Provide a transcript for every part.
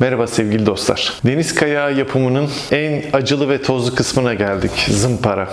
Merhaba sevgili dostlar. Deniz kayağı yapımının en acılı ve tozlu kısmına geldik. Zımpara.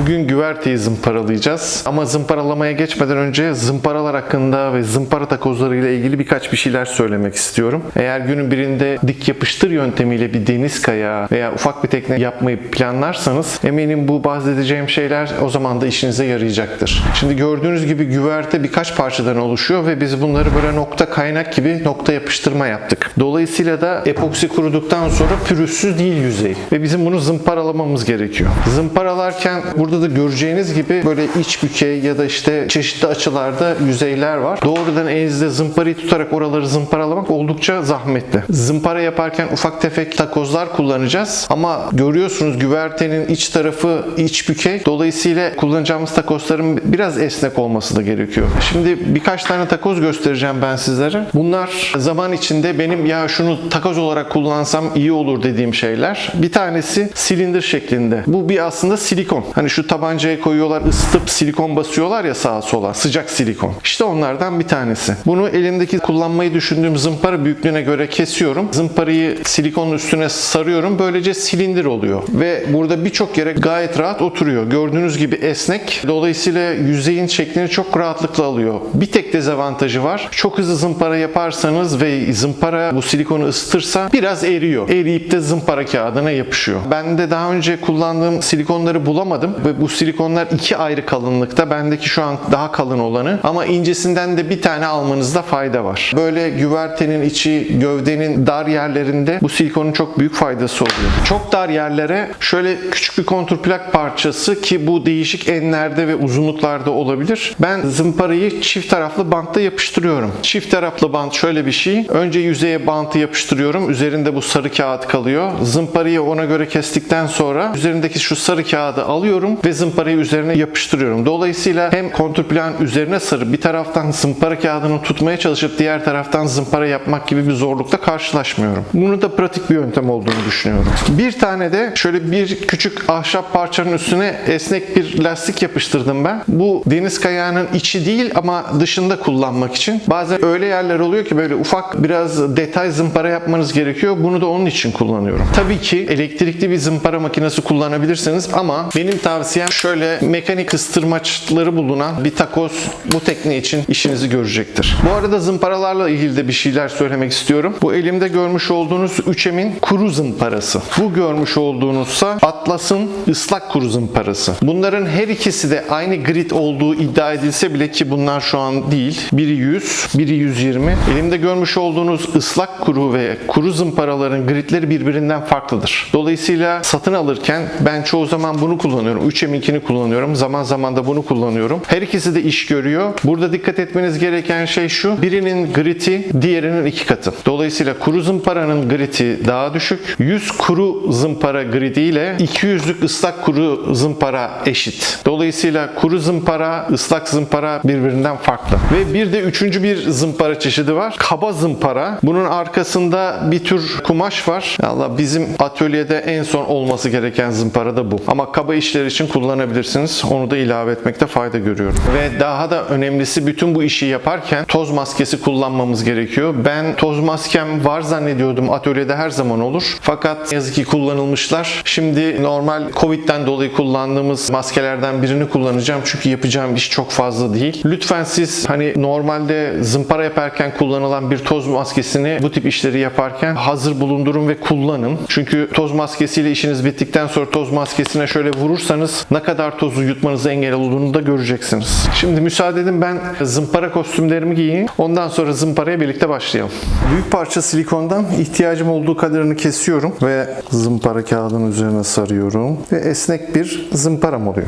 Bugün güverteyi zımparalayacağız. Ama zımparalamaya geçmeden önce zımparalar hakkında ve zımpara takozları ile ilgili birkaç bir şeyler söylemek istiyorum. Eğer günün birinde dik yapıştır yöntemiyle bir deniz kayağı veya ufak bir tekne yapmayı planlarsanız eminim bu bahsedeceğim şeyler o zaman da işinize yarayacaktır. Şimdi gördüğünüz gibi güverte birkaç parçadan oluşuyor ve biz bunları böyle nokta kaynak gibi nokta yapıştırma yaptık. Dolayısıyla da epoksi kuruduktan sonra pürüzsüz değil yüzey ve bizim bunu zımparalamamız gerekiyor. Zımparalarken burada da göreceğiniz gibi böyle iç bükey ya da işte çeşitli açılarda yüzeyler var. Doğrudan elinizde zımparayı tutarak oraları zımparalamak oldukça zahmetli. Zımpara yaparken ufak tefek takozlar kullanacağız ama görüyorsunuz güvertenin iç tarafı iç bükey. Dolayısıyla kullanacağımız takozların biraz esnek olması da gerekiyor. Şimdi birkaç tane takoz göstereceğim ben sizlere. Bunlar zaman içinde benim ya şunu takoz olarak kullansam iyi olur dediğim şeyler. Bir tanesi silindir şeklinde. Bu bir aslında silikon. Hani şu tabancaya koyuyorlar ısıtıp silikon basıyorlar ya sağa sola. Sıcak silikon. İşte onlardan bir tanesi. Bunu elimdeki kullanmayı düşündüğüm zımpara büyüklüğüne göre kesiyorum. Zımparayı silikonun üstüne sarıyorum. Böylece silindir oluyor. Ve burada birçok yere gayet rahat oturuyor. Gördüğünüz gibi esnek. Dolayısıyla yüzeyin şeklini çok rahatlıkla alıyor. Bir tek dezavantajı var. Çok hızlı zımpara yaparsanız ve zımpara bu silikonu ısıtırsa biraz eriyor. Eriyip de zımpara kağıdına yapışıyor. Ben de daha önce kullandığım silikonları bulamadım bu silikonlar iki ayrı kalınlıkta. Bendeki şu an daha kalın olanı ama incesinden de bir tane almanızda fayda var. Böyle güvertenin içi, gövdenin dar yerlerinde bu silikonun çok büyük faydası oluyor. Çok dar yerlere şöyle küçük bir kontur plak parçası ki bu değişik enlerde ve uzunluklarda olabilir. Ben zımparayı çift taraflı bantla yapıştırıyorum. Çift taraflı bant şöyle bir şey. Önce yüzeye bantı yapıştırıyorum. Üzerinde bu sarı kağıt kalıyor. Zımparayı ona göre kestikten sonra üzerindeki şu sarı kağıdı alıyorum ve zımparayı üzerine yapıştırıyorum. Dolayısıyla hem kontrplan üzerine sarı bir taraftan zımpara kağıdını tutmaya çalışıp diğer taraftan zımpara yapmak gibi bir zorlukla karşılaşmıyorum. Bunu da pratik bir yöntem olduğunu düşünüyorum. Bir tane de şöyle bir küçük ahşap parçanın üstüne esnek bir lastik yapıştırdım ben. Bu deniz kayağının içi değil ama dışında kullanmak için. Bazen öyle yerler oluyor ki böyle ufak biraz detay zımpara yapmanız gerekiyor. Bunu da onun için kullanıyorum. Tabii ki elektrikli bir zımpara makinesi kullanabilirsiniz ama benim tavsiyem şöyle mekanik kıstırmaçları bulunan bir takoz bu tekne için işinizi görecektir. Bu arada zımparalarla ilgili de bir şeyler söylemek istiyorum. Bu elimde görmüş olduğunuz 3M'in kuru zımparası. Bu görmüş olduğunuzsa Atlas'ın ıslak kuru zımparası. Bunların her ikisi de aynı grid olduğu iddia edilse bile ki bunlar şu an değil. Biri 100, biri 120. Elimde görmüş olduğunuz ıslak kuru ve kuru zımparaların gridleri birbirinden farklıdır. Dolayısıyla satın alırken ben çoğu zaman bunu kullanıyorum. 3M'inkini kullanıyorum. Zaman zaman da bunu kullanıyorum. Her ikisi de iş görüyor. Burada dikkat etmeniz gereken şey şu. Birinin griti diğerinin iki katı. Dolayısıyla kuru zımparanın griti daha düşük. 100 kuru zımpara gridi ile 200'lük ıslak kuru zımpara eşit. Dolayısıyla kuru zımpara, ıslak zımpara birbirinden farklı. Ve bir de üçüncü bir zımpara çeşidi var. Kaba zımpara. Bunun arkasında bir tür kumaş var. Allah bizim atölyede en son olması gereken zımpara da bu. Ama kaba işler için kullanabilirsiniz. Onu da ilave etmekte fayda görüyorum. Ve daha da önemlisi bütün bu işi yaparken toz maskesi kullanmamız gerekiyor. Ben toz maskem var zannediyordum. Atölyede her zaman olur. Fakat yazık ki kullanılmışlar. Şimdi normal Covid'den dolayı kullandığımız maskelerden birini kullanacağım. Çünkü yapacağım iş çok fazla değil. Lütfen siz hani normalde zımpara yaparken kullanılan bir toz maskesini bu tip işleri yaparken hazır bulundurun ve kullanın. Çünkü toz maskesiyle işiniz bittikten sonra toz maskesine şöyle vurursanız ne kadar tozu yutmanıza engel olduğunu da göreceksiniz. Şimdi müsaade edin ben zımpara kostümlerimi giyeyim. Ondan sonra zımparaya birlikte başlayalım. Büyük parça silikondan ihtiyacım olduğu kadarını kesiyorum ve zımpara kağıdının üzerine sarıyorum ve esnek bir zımparam oluyor.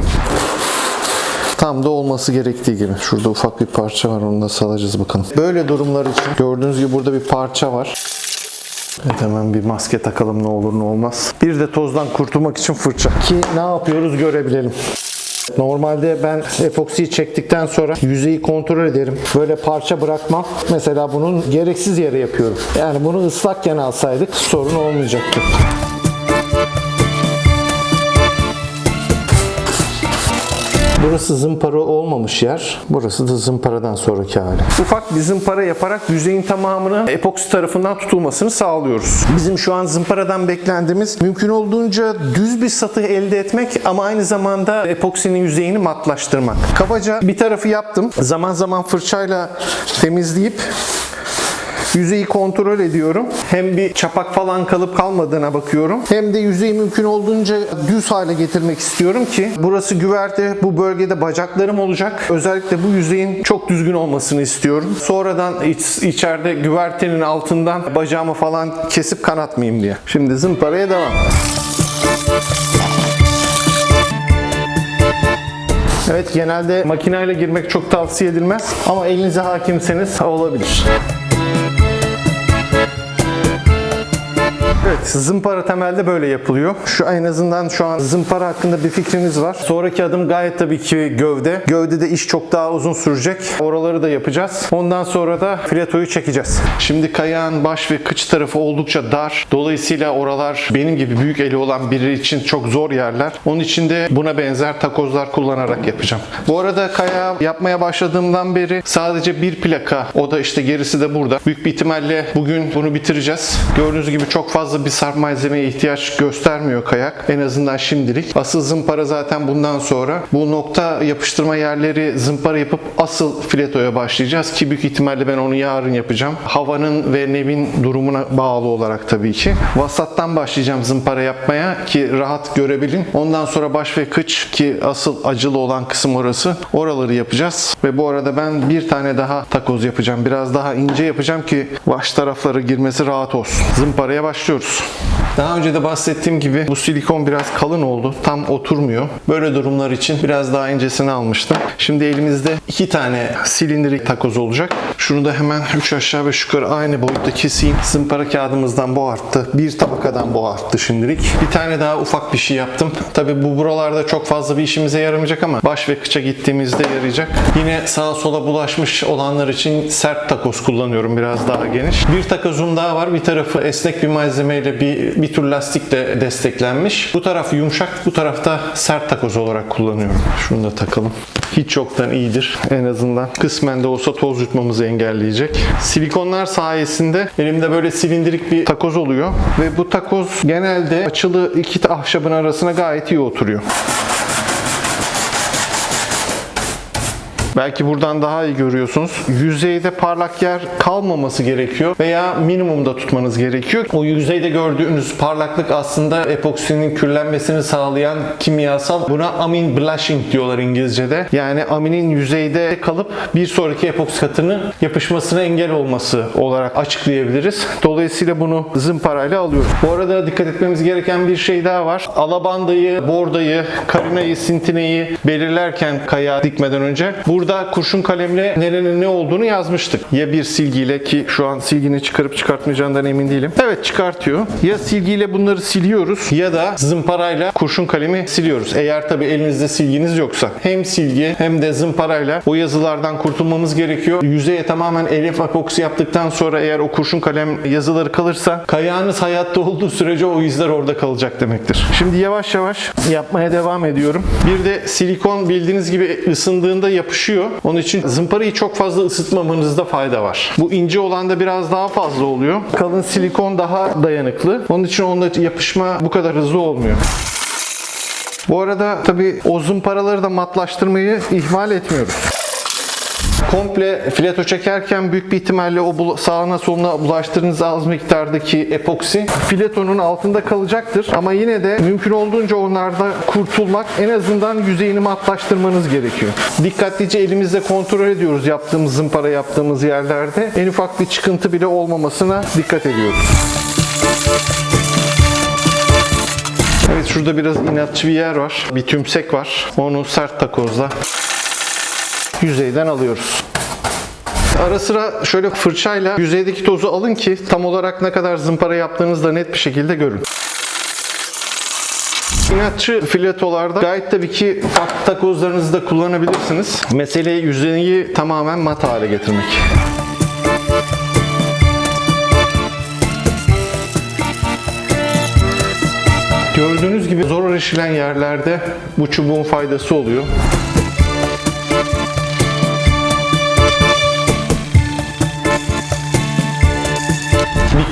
Tam da olması gerektiği gibi. Şurada ufak bir parça var onu da salacağız bakalım. Böyle durumlar için gördüğünüz gibi burada bir parça var. Evet hemen bir maske takalım ne olur ne olmaz. Bir de tozdan kurtulmak için fırça. Ki ne yapıyoruz görebilelim. Normalde ben epoksiyi çektikten sonra yüzeyi kontrol ederim. Böyle parça bırakmam. Mesela bunun gereksiz yere yapıyorum. Yani bunu ıslakken alsaydık sorun olmayacaktı. Burası zımpara olmamış yer. Burası da zımparadan sonraki hali. Ufak bir zımpara yaparak yüzeyin tamamını epoksi tarafından tutulmasını sağlıyoruz. Bizim şu an zımparadan beklendiğimiz mümkün olduğunca düz bir satı elde etmek ama aynı zamanda epoksinin yüzeyini matlaştırmak. Kabaca bir tarafı yaptım. Zaman zaman fırçayla temizleyip Yüzeyi kontrol ediyorum. Hem bir çapak falan kalıp kalmadığına bakıyorum. Hem de yüzeyi mümkün olduğunca düz hale getirmek istiyorum ki burası güverte, bu bölgede bacaklarım olacak. Özellikle bu yüzeyin çok düzgün olmasını istiyorum. Sonradan iç, içeride güvertenin altından bacağımı falan kesip kanatmayayım diye. Şimdi zımparaya devam. Evet genelde makineyle girmek çok tavsiye edilmez ama elinize hakimseniz olabilir. Evet, zımpara temelde böyle yapılıyor. Şu en azından şu an zımpara hakkında bir fikriniz var. Sonraki adım gayet tabii ki gövde. Gövdede iş çok daha uzun sürecek. Oraları da yapacağız. Ondan sonra da filetoyu çekeceğiz. Şimdi kayağın baş ve kıç tarafı oldukça dar. Dolayısıyla oralar benim gibi büyük eli olan biri için çok zor yerler. Onun için de buna benzer takozlar kullanarak yapacağım. Bu arada kayağı yapmaya başladığımdan beri sadece bir plaka. O da işte gerisi de burada. Büyük bir ihtimalle bugün bunu bitireceğiz. Gördüğünüz gibi çok fazla bir sarp malzemeye ihtiyaç göstermiyor kayak. En azından şimdilik. Asıl zımpara zaten bundan sonra. Bu nokta yapıştırma yerleri zımpara yapıp asıl filetoya başlayacağız ki büyük ihtimalle ben onu yarın yapacağım. Havanın ve nevin durumuna bağlı olarak tabii ki. Vasattan başlayacağım zımpara yapmaya ki rahat görebilin. Ondan sonra baş ve kıç ki asıl acılı olan kısım orası. Oraları yapacağız. Ve bu arada ben bir tane daha takoz yapacağım. Biraz daha ince yapacağım ki baş tarafları girmesi rahat olsun. Zımparaya başlıyoruz görüşürüz. Daha önce de bahsettiğim gibi bu silikon biraz kalın oldu. Tam oturmuyor. Böyle durumlar için biraz daha incesini almıştım. Şimdi elimizde iki tane silindirik takoz olacak. Şunu da hemen 3 aşağı 5 yukarı aynı boyutta keseyim. Zımpara kağıdımızdan bu arttı. Bir tabakadan bu arttı şimdilik. Bir tane daha ufak bir şey yaptım. Tabi bu buralarda çok fazla bir işimize yaramayacak ama baş ve kıça gittiğimizde yarayacak. Yine sağa sola bulaşmış olanlar için sert takoz kullanıyorum. Biraz daha geniş. Bir takozum daha var. Bir tarafı esnek bir malzemeyle bir, bir tür lastikle desteklenmiş. Bu taraf yumuşak, bu tarafta sert takoz olarak kullanıyorum. Şunu da takalım. Hiç yoktan iyidir. En azından kısmen de olsa toz yutmamızı engelleyecek. Silikonlar sayesinde elimde böyle silindirik bir takoz oluyor. Ve bu takoz genelde açılı iki ahşabın arasına gayet iyi oturuyor. Belki buradan daha iyi görüyorsunuz. Yüzeyde parlak yer kalmaması gerekiyor veya minimumda tutmanız gerekiyor. O yüzeyde gördüğünüz parlaklık aslında epoksinin kürlenmesini sağlayan kimyasal. Buna amin blushing diyorlar İngilizce'de. Yani aminin yüzeyde kalıp bir sonraki epoksi katının yapışmasına engel olması olarak açıklayabiliriz. Dolayısıyla bunu zımparayla alıyoruz. Bu arada dikkat etmemiz gereken bir şey daha var. Alabandayı, bordayı, karinayı, sintineyi belirlerken kaya dikmeden önce burada kurşun kalemle nerenin ne olduğunu yazmıştık. Ya bir silgiyle ki şu an silgini çıkarıp çıkartmayacağından emin değilim. Evet çıkartıyor. Ya silgiyle bunları siliyoruz ya da zımparayla kurşun kalemi siliyoruz. Eğer tabi elinizde silginiz yoksa. Hem silgi hem de zımparayla o yazılardan kurtulmamız gerekiyor. Yüzeye tamamen elif epoksi yaptıktan sonra eğer o kurşun kalem yazıları kalırsa kayağınız hayatta olduğu sürece o izler orada kalacak demektir. Şimdi yavaş yavaş yapmaya devam ediyorum. Bir de silikon bildiğiniz gibi ısındığında yapışıyor. Onun için zımparayı çok fazla ısıtmamanızda fayda var. Bu ince olan da biraz daha fazla oluyor. Kalın silikon daha dayanıklı. Onun için onda yapışma bu kadar hızlı olmuyor. Bu arada tabii o zımparaları da matlaştırmayı ihmal etmiyoruz. Komple fileto çekerken büyük bir ihtimalle o sağına soluna bulaştırdığınız az miktardaki epoksi filetonun altında kalacaktır. Ama yine de mümkün olduğunca onlarda kurtulmak en azından yüzeyini matlaştırmanız gerekiyor. Dikkatlice elimizle kontrol ediyoruz yaptığımız zımpara yaptığımız yerlerde. En ufak bir çıkıntı bile olmamasına dikkat ediyoruz. Evet şurada biraz inatçı bir yer var. Bir tümsek var. Onu sert takozla yüzeyden alıyoruz. Ara sıra şöyle fırçayla yüzeydeki tozu alın ki tam olarak ne kadar zımpara yaptığınızı da net bir şekilde görün. İnatçı filetolarda gayet tabii ki farklı takozlarınızı da kullanabilirsiniz. Mesele yüzeyi tamamen mat hale getirmek. Gördüğünüz gibi zor erişilen yerlerde bu çubuğun faydası oluyor.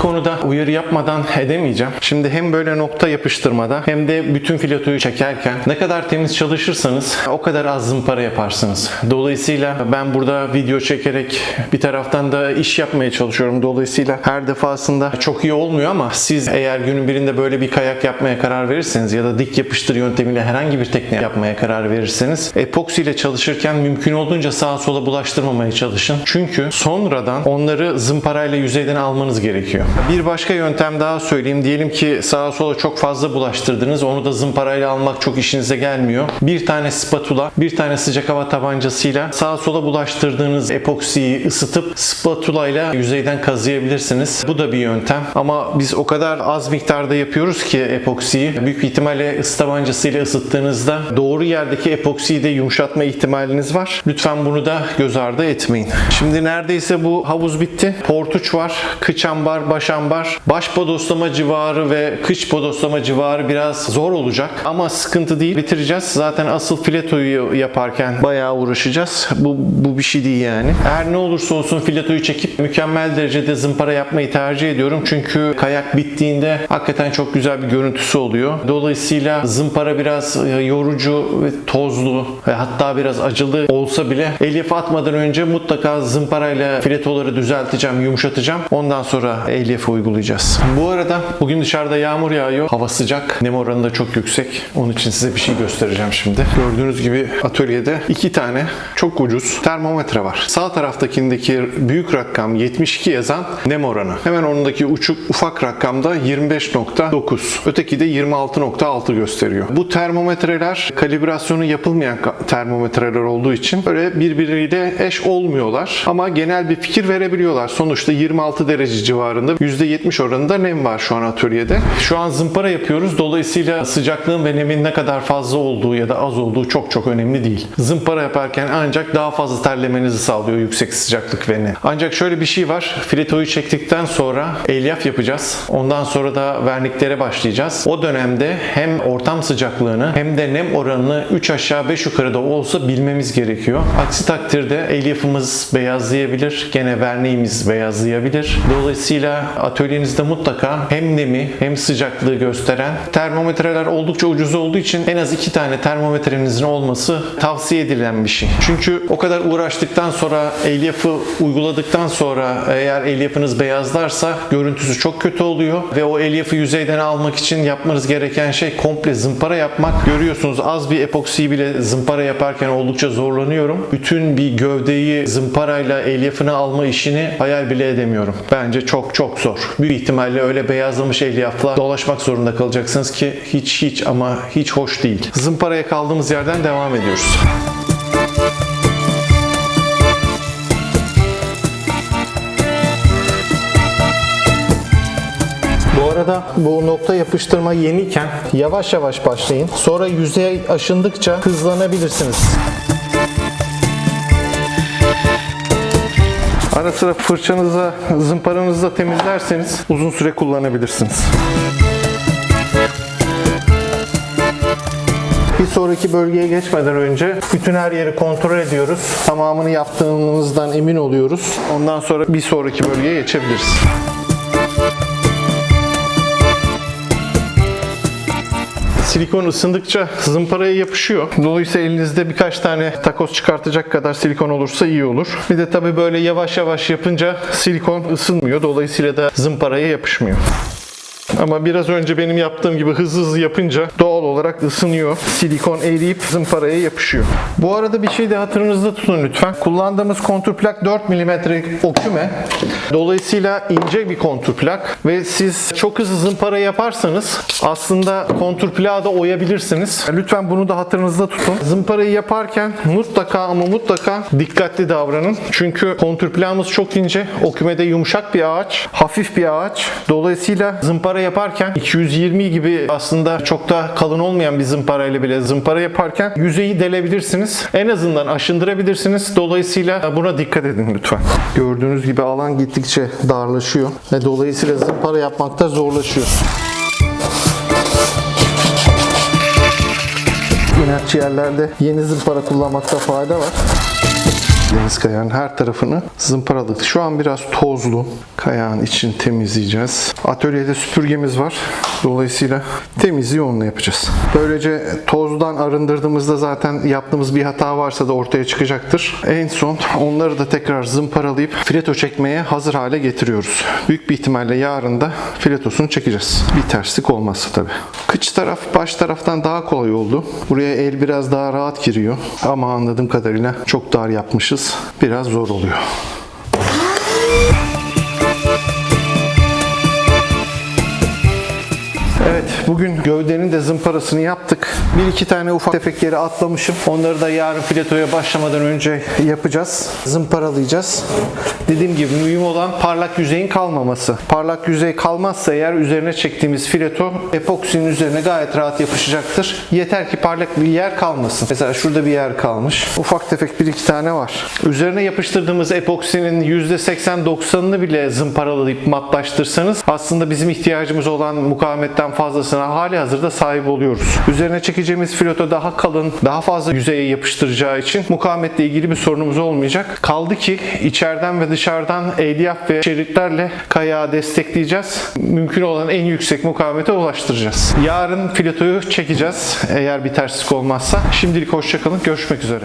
Konuda uyarı yapmadan edemeyeceğim. Şimdi hem böyle nokta yapıştırmada hem de bütün filatoyu çekerken ne kadar temiz çalışırsanız o kadar az zımpara yaparsınız. Dolayısıyla ben burada video çekerek bir taraftan da iş yapmaya çalışıyorum. Dolayısıyla her defasında çok iyi olmuyor ama siz eğer günün birinde böyle bir kayak yapmaya karar verirseniz ya da dik yapıştır yöntemiyle herhangi bir tekne yapmaya karar verirseniz epoksi ile çalışırken mümkün olduğunca sağa sola bulaştırmamaya çalışın. Çünkü sonradan onları zımparayla yüzeyden almanız gerekiyor. Bir başka yöntem daha söyleyeyim. Diyelim ki sağa sola çok fazla bulaştırdınız. Onu da zımparayla almak çok işinize gelmiyor. Bir tane spatula, bir tane sıcak hava tabancasıyla sağa sola bulaştırdığınız epoksiyi ısıtıp spatula ile yüzeyden kazıyabilirsiniz. Bu da bir yöntem. Ama biz o kadar az miktarda yapıyoruz ki epoksiyi. Büyük ihtimalle ısı tabancasıyla ısıttığınızda doğru yerdeki epoksiyi de yumuşatma ihtimaliniz var. Lütfen bunu da göz ardı etmeyin. Şimdi neredeyse bu havuz bitti. Portuç var, kıç ambar, baş ambar. Baş podoslama civarı ve kıç podoslama civarı biraz zor olacak. Ama sıkıntı değil. Bitireceğiz. Zaten asıl filetoyu yaparken bayağı uğraşacağız. Bu, bu bir şey değil yani. Her ne olursa olsun filetoyu çekip mükemmel derecede zımpara yapmayı tercih ediyorum. Çünkü kayak bittiğinde hakikaten çok güzel bir görüntüsü oluyor. Dolayısıyla zımpara biraz e, yorucu ve tozlu ve hatta biraz acılı olsa bile elyaf atmadan önce mutlaka zımparayla filetoları düzelteceğim, yumuşatacağım. Ondan sonra elyafı uygulayacağız. Bu arada bugün dışarıda yağmur yağıyor. Hava sıcak. Nem oranı da çok yüksek. Onun için size bir şey göstereceğim şimdi. Gördüğünüz gibi atölyede iki tane çok ucuz termometre var. Sağ taraftakindeki büyük rakam 72 yazan nem oranı. Hemen onundaki uçuk ufak rakamda 25.9. Öteki de 26.6 gösteriyor. Bu termometreler kalibrasyonu yapılmayan termometreler olduğu için böyle birbiriyle eş olmuyorlar. Ama genel bir fikir verebiliyorlar. Sonuçta 26 derece civarında %70 oranında nem var şu an atölyede. Şu an zımpara yapıyoruz. Dolayısıyla sıcaklığın ve nemin ne kadar fazla olduğu ya da az olduğu çok çok önemli değil. Zımpara yaparken ancak daha fazla terlemenizi sağlıyor yüksek sıcaklık ve nem. Ancak şöyle bir şey var. Filetoyu çektikten sonra elyaf yapacağız. Ondan sonra da verniklere başlayacağız. O dönemde hem ortam sıcaklığını hem de nem oranını 3 aşağı 5 yukarıda olsa bilmemiz gerekiyor. Aksi takdirde elyafımız beyazlayabilir. Gene verniğimiz beyazlayabilir. Dolayısıyla atölyenizde mutlaka hem nemi hem sıcaklığı gösteren termometreler oldukça ucuz olduğu için en az iki tane termometrenizin olması tavsiye edilen bir şey. Çünkü o kadar uğraştıktan sonra elyafı uyguladıktan sonra eğer elyafınız beyazlarsa görüntüsü çok kötü oluyor ve o elyafı yüzeyden almak için yapmanız gereken şey komple zımpara yapmak. Görüyorsunuz az bir epoksiyi bile zımpara yaparken oldukça zorlanıyorum. Bütün bir gövdeyi zımparayla elyafını alma işini hayal bile edemiyorum. Bence çok çok zor. Büyük ihtimalle öyle beyazlamış elyafla dolaşmak zorunda kalacaksınız ki hiç hiç ama hiç hoş değil. Zımparaya kaldığımız yerden devam ediyoruz. Arada bu nokta yapıştırma yeniyken yavaş yavaş başlayın. Sonra yüzey aşındıkça hızlanabilirsiniz. Ara sıra fırçanızla, zımparanızla temizlerseniz uzun süre kullanabilirsiniz. Bir sonraki bölgeye geçmeden önce bütün her yeri kontrol ediyoruz. Tamamını yaptığımızdan emin oluyoruz. Ondan sonra bir sonraki bölgeye geçebiliriz. Silikon ısındıkça zımparaya yapışıyor. Dolayısıyla elinizde birkaç tane takoz çıkartacak kadar silikon olursa iyi olur. Bir de tabii böyle yavaş yavaş yapınca silikon ısınmıyor. Dolayısıyla da zımparaya yapışmıyor. Ama biraz önce benim yaptığım gibi hızlı hızlı yapınca doğal olarak ısınıyor. Silikon eriyip zımparaya yapışıyor. Bu arada bir şey de hatırınızda tutun lütfen. Kullandığımız kontur plak 4 mm oküme. Dolayısıyla ince bir kontur plak ve siz çok hızlı zımpara yaparsanız aslında kontur plağı da oyabilirsiniz. Lütfen bunu da hatırınızda tutun. Zımparayı yaparken mutlaka ama mutlaka dikkatli davranın. Çünkü kontur plağımız çok ince. Okümede yumuşak bir ağaç, hafif bir ağaç. Dolayısıyla zımpara yaparken 220 gibi aslında çok da kalın olmayan bir zımpara ile bile zımpara yaparken yüzeyi delebilirsiniz. En azından aşındırabilirsiniz. Dolayısıyla buna dikkat edin lütfen. Gördüğünüz gibi alan gittikçe darlaşıyor ve dolayısıyla zımpara yapmakta zorlaşıyor. İnatçı yerlerde yeni zımpara kullanmakta fayda var. Deniz kayağının her tarafını zımparaladık. Şu an biraz tozlu. Kayağın içini temizleyeceğiz. Atölyede süpürgemiz var. Dolayısıyla temizliği onunla yapacağız. Böylece tozdan arındırdığımızda zaten yaptığımız bir hata varsa da ortaya çıkacaktır. En son onları da tekrar zımparalayıp fileto çekmeye hazır hale getiriyoruz. Büyük bir ihtimalle yarın da filetosunu çekeceğiz. Bir terslik olmazsa tabii. Kıç taraf baş taraftan daha kolay oldu. Buraya el biraz daha rahat giriyor. Ama anladığım kadarıyla çok dar yapmışız. Biraz zor oluyor. Bugün gövdenin de zımparasını yaptık. Bir iki tane ufak tefek yeri atlamışım. Onları da yarın filetoya başlamadan önce yapacağız. Zımparalayacağız. Dediğim gibi mühim olan parlak yüzeyin kalmaması. Parlak yüzey kalmazsa eğer üzerine çektiğimiz fileto epoksinin üzerine gayet rahat yapışacaktır. Yeter ki parlak bir yer kalmasın. Mesela şurada bir yer kalmış. Ufak tefek bir iki tane var. Üzerine yapıştırdığımız epoksinin %80-90'ını bile zımparalayıp matlaştırsanız aslında bizim ihtiyacımız olan mukavemetten fazlasına hali hazırda sahip oluyoruz. Üzerine çekeceğimiz fileto daha kalın, daha fazla yüzeye yapıştıracağı için mukavemetle ilgili bir sorunumuz olmayacak. Kaldı ki içeriden ve dışarıdan elyaf ve şeritlerle kayağı destekleyeceğiz. Mümkün olan en yüksek mukavemete ulaştıracağız. Yarın filetoyu çekeceğiz eğer bir terslik olmazsa. Şimdilik hoşçakalın. Görüşmek üzere.